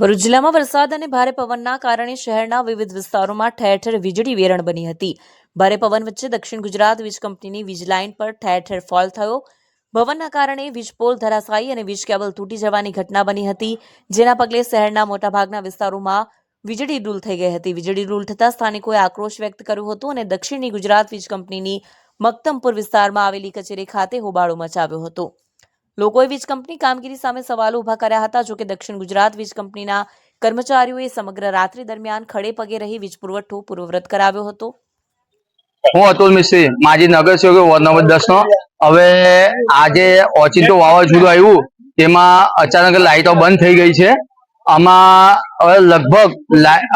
ભરૂચ જિલ્લામાં વરસાદ અને ભારે પવનના કારણે શહેરના વિવિધ વિસ્તારોમાં ઠેર ઠેર વીજળી વેરણ બની હતી. ભારે પવન વચ્ચે દક્ષિણ ગુજરાત વીજ કંપનીની વીજ લાઇન પર ઠેર ઠેર ફોલ થયો. ભવનના કારણે વીજપોલ ધરાશાયી અને વીજ કેબલ તૂટી જવાની ઘટના બની હતી, જેના પગલે શહેરના મોટાભાગના વિસ્તારોમાં વીજળી ડૂલ થઈ ગઈ હતી. વીજળી ડૂલ થતાં સ્થાનિકોએ આક્રોશ વ્યક્ત કર્યો હતો અને દક્ષિણની ગુજરાત વીજ કંપનીની મક્તમપુર વિસ્તારમાં આવેલી કચેરી ખાતે હોબાળો મચાવ્યો હતો. લોકોએ વીજ કંપની કામગીરી સામે સવાલો ઊભા કર્યા હતા. જોકે દક્ષિણ ગુજરાત વીજ કંપનીના કર્મચારીઓએ સમગ્ર રાત્રિ દરમિયાન ખડે પગે રહી વીજ પુરવઠો પૂર્વવ્રત કરાવ્યો હતો. હું અતુલ મિસ્ત્રી માજી નગરસેવક વોર્ડ નંબર દસ નો હવે આજે ઓચિંતો વાવાઝોડું આવ્યું, તેમાં અચાનક લાઇટો બંધ થઈ ગઈ છે. આમાં હવે લગભગ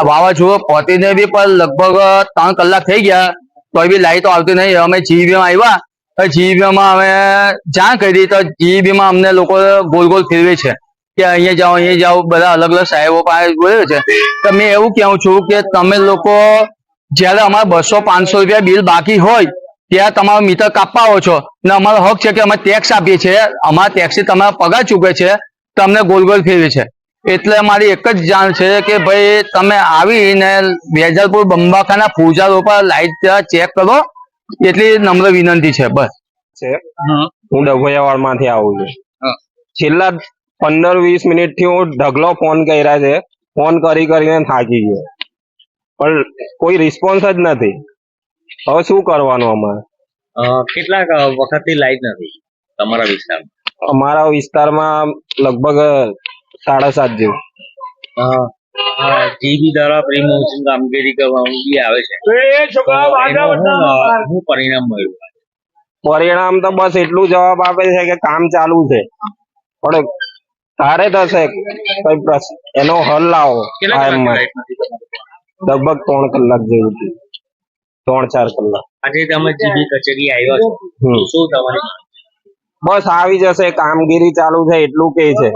વાવાઝોડું પહોંચીને બી પણ લગભગ ત્રણ કલાક થઈ ગયા તો બી લાઇટો આવતી નહીં. અમે જીવીમાં આવ્યા તો GEB માં અમે જાણ કરી તો જીબીમાં અમને લોકો ગોલ ગોલ ફેરવે છે કે અહીંયા જાઓ અહીંયા જાઓ, બધા અલગ અલગ સાહેબો પાસે બોલે છે. તો મેં એવું કહું છું કે તમે લોકો જ્યારે અમારે બસો પાંચસો રૂપિયા બિલ બાકી હોય, ત્યાં તમારો મીટર આવો છો. ને અમારો હક છે કે અમે ટેક્સ આપીએ છીએ. અમારા ટેક્સથી તમારા પગાર ચૂકે છે. તમને ગોલ ગોલ ફેરવે છે. એટલે મારી એક જ જાણ છે કે ભાઈ, તમે આવીને વેજલપુર બંબાખાના પૂજા ઉપર લાઈટ ચેક કરો. એટલી નમ્ર વિનંતી છે બસ. છે. હું. ડભોયાવાડમાંથી આવું છું. છેલ્લા પંદર વીસ મિનિટથી હું ઢગલો ફોન કર્યા છે. ફોન કરી કરીને થાકી ગયો. પણ કોઈ રિસ્પોન્સ જ નથી. હવે શું કરવાનું અમારે? અ, વખતથી લાઈટ નથી તમારા વિસ્તારમાં? અમારા વિસ્તારમાં લગભગ સાડા સાત જેવું. જીબી દ્વારા પ્રી મોન્સૂન કામગીરી કરવાનું બી આવે છે. શું પરિણામ મળ્યું પરિણામ તો બસ એટલું જવાબ આપે છે કે કામ ચાલુ છે. પણ તારે થશે કઈ પ્રશ્ન એનો હલ લાવો? લગભગ ત્રણ કલાક જેવું હતું ત્રણ ચાર કલાક. આજે તમે જીબી કચેરી આવ્યા છો. હમ. શું તમારી? બસ આવી જશે. કામગીરી ચાલુ છે એટલું કે છે.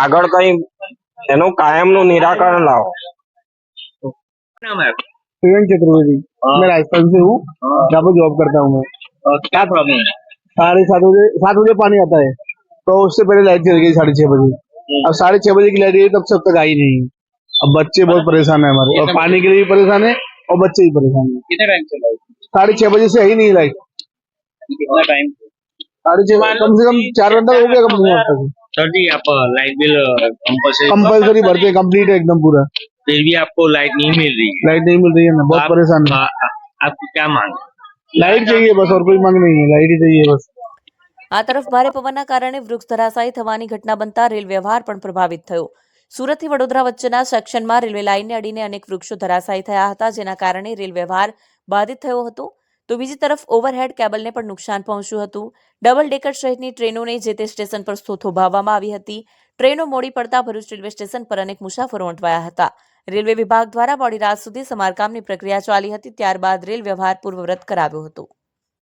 આગળ કઈ એનું કાયમનું નિરાકરણ લાવો નામ है प्रियंक चतुर्वेदी हाँ। मैं राजस्थान से हूँ जहाँ पर जॉब करता हूँ मैं अ, क्या प्रॉब्लम है साढ़े सात बजे सात बजे पानी आता है तो उससे पहले लाइट चल गई साढ़े छह बजे अब साढ़े छह बजे की लाइट गई तब से अब तक आई नहीं अब बच्चे बहुत परेशान है हमारे और पानी के लिए भी परेशान है और बच्चे भी परेशान है कितने टाइम से लाइट साढ़े छह बजे से है ही नहीं लाइट कितना टाइम साढ़े छह कम से कम चार घंटा हो गया कंपनी अब तक सर जी आप लाइट बिल कंपल्सरी कंपल्सरी भरते हैं कंप्लीट है एकदम पूरा फिर भी आपको लाइट नहीं मिल रही है लाइट नहीं मिल रही है ना बहुत आप- परेशान है आ- आ- आपकी क्या मांग है लाइट चाहिए बस और कोई मांग नहीं है लाइट ही चाहिए बस આ તરફ ભારે પવનના કારણે વૃક્ષ ધરાશાયી થવાની ઘટના બનતા રેલ વ્યવહાર પણ પ્રભાવિત થયો સુરતથી વડોદરા વચ્ચેના સેક્શનમાં રેલવે લાઇનને અડીને અનેક વૃક્ષો ધરાશાયી થયા હતા જેના કારણે રેલ વ્યવહાર બાધિત થયો હતો તો બીજી તરફ ઓવરહેડ કેબલને પણ નુકસાન પહોંચ્યું હતું. ડબલ ડેકર સહિતની ટ્રેનોને જે તે સ્ટેશન પર થોભાવવામાં આવી હતી. ટ્રેનો મોડી પડતા ભરૂચ રેલવે સ્ટેશન પર અનેક મુસાફરો અટવાયા હતા. રેલવે વિભાગ દ્વારા મોડી રાત સુધી સમારકામની પ્રક્રિયા ચાલી હતી, ત્યારબાદ રેલ વ્યવહાર પૂર્વવત કરાવ્યો હતો.